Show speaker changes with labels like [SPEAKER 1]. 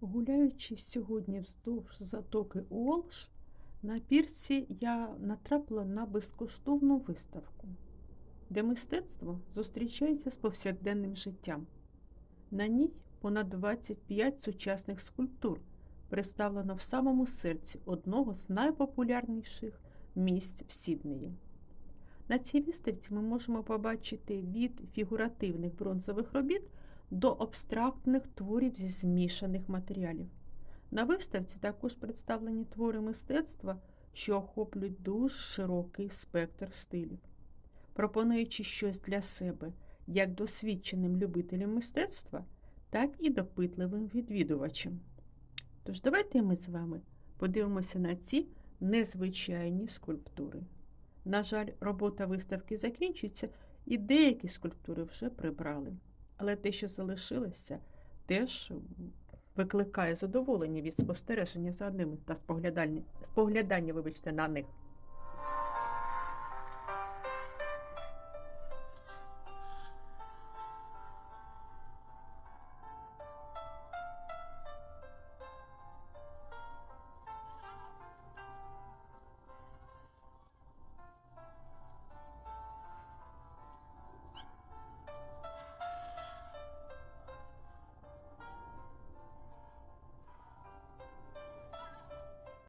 [SPEAKER 1] Гуляючи сьогодні вздовж затоки Уолш, на пірсі я натрапила на безкоштовну виставку, де мистецтво зустрічається з повсякденним життям. На ній понад 25 сучасних скульптур представлено в самому серці одного з найпопулярніших місць в Сіднеї. На цій виставці ми можемо побачити від фігуративних бронзових робіт до абстрактних творів зі змішаних матеріалів. На виставці також представлені твори мистецтва, що охоплюють дуже широкий спектр стилів, пропонуючи щось для себе як досвідченим любителям мистецтва, так і допитливим відвідувачам. Тож давайте ми з вами подивимося на ці незвичайні скульптури. На жаль, робота виставки закінчується, і деякі скульптури вже прибрали. Але те, що залишилося, теж викликає задоволення від спостереження за ними та споглядання, споглядання вибачте, на них.